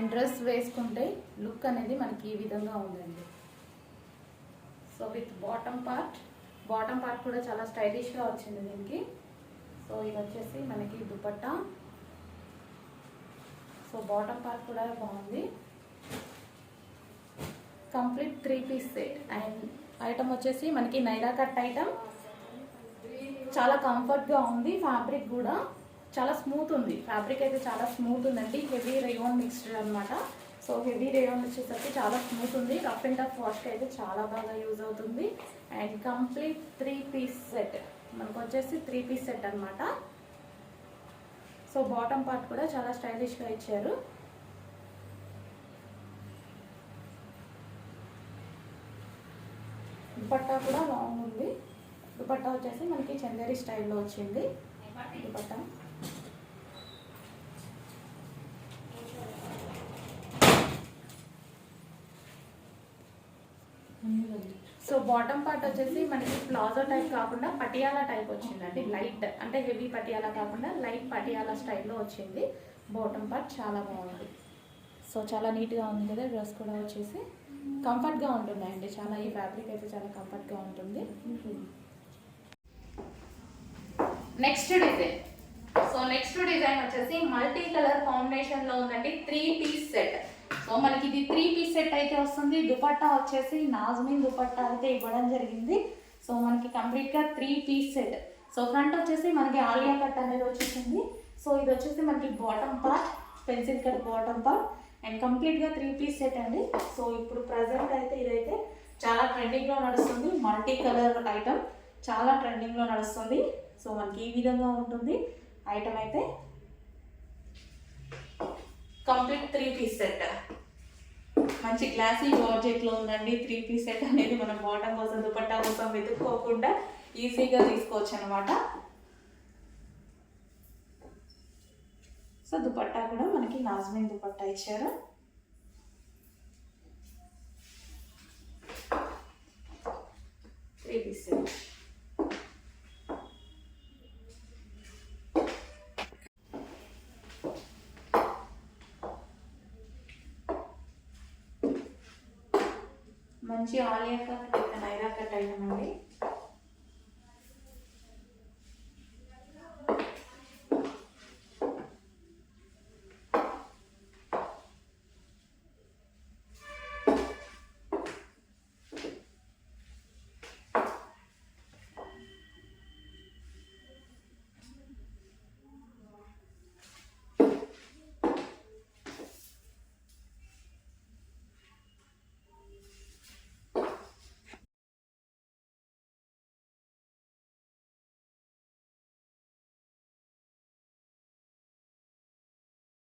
And dress వేసుకుంటే look అనేది మనకి ఈ విధంగా ఉందండి. So with bottom part bottom part కూడా చాలా స్టైలిష్గా వచ్చింది దీనికి. సో ఇది వచ్చేసి మనకి దుపట్టా. సో బాటమ్ పార్ట్ కూడా బాగుంది. Complete three piece set and item వచ్చేసి మనకి నైరా కట్ ఐటమ్ చాలా కంఫర్ట్గా ఉంది ఫ్యాబ్రిక్ కూడా. చాలా స్మూత్ ఉంది. ఫ్యాబ్రిక్ అయితే చాలా స్మూత్ ఉందండి. హెవీ రేయోన్ మిక్స్డ్ అనమాట సో హెవీ రేయోన్ వచ్చేసరికి చాలా స్మూత్ ఉంది. రఫ్ అండ్ టఫ్ వాష్కి అయితే చాలా బాగా యూజ్ అవుతుంది. And complete three piece set మనకు వచ్చేసి త్రీ పీస్ సెట్ అనమాట సో బాటమ్ పార్ట్ కూడా చాలా స్టైలిష్గా ఇచ్చారు. దుపట్టా కూడా లాంగ్ ఉంది. దుపట్టా వచ్చేసి మనకి చందేరి స్టైల్లో వచ్చింది. దుపట్టా. సో బాటమ్ పార్ట్ వచ్చేసి మనకి ప్లాజో టైప్ కాకుండా పటియాలా టైప్ వచ్చిందండి లైట్. అంటే హెవీ పటియాలా కాకుండా లైట్ పటియాలా స్టైల్లో వచ్చింది. బాటమ్ పార్ట్ చాలా బాగుంది. సో చాలా నీట్గా ఉంది కదా డ్రెస్ కూడా వచ్చేసి కంఫర్ట్గా ఉంటున్నాయండి చాలా ఈ ఫ్యాబ్రిక్ అయితే చాలా కంఫర్ట్గా ఉంటుంది. Next design so next design వచ్చేసి మల్టీ కలర్ కాంబినేషన్లో ఉందండి త్రీ పీస్ సెట్ సో మనకి ఇది త్రీ పీస్ సెట్ అయితే వస్తుంది. దుపట్టా వచ్చేసి నాజ్మిన్ దుపట్టా అయితే ఇవ్వడం జరిగింది. సో మనకి కంప్లీట్గా three piece set so front వచ్చేసి మనకి ఆలియా కట్ అనేది వచ్చేసింది. సో ఇది వచ్చేసి మనకి bottom part pencil cut bottom part and కంప్లీట్గా త్రీ పీస్ సెట్ అండి. సో ఇప్పుడు ప్రజెంట్ అయితే ఇదైతే చాలా ట్రెండింగ్లో నడుస్తుంది. మల్టీ కలర్ ఐటమ్ చాలా ట్రెండింగ్లో నడుస్తుంది. సో మనకి ఈ విధంగా ఉంటుంది. ఐటమ్ అయితే కంప్లీట్ త్రీ పీస్ సెట్ మంచి క్లాసీ బడ్జెట్లో ఉందండి. త్రీ పీస్ సెట్ అనేది మనం బాటమ్ కోసం దుపట్టా కోసం వెతుక్కోకుండా ఈజీగా తీసుకోవచ్చు అనమాట సో దుపట్టా కూడా మనకి నాజ్మిన్ దుపట్టా ఇచ్చారు త్రీ పీస్ సెట్ మంచి Alia cut with Naira cut item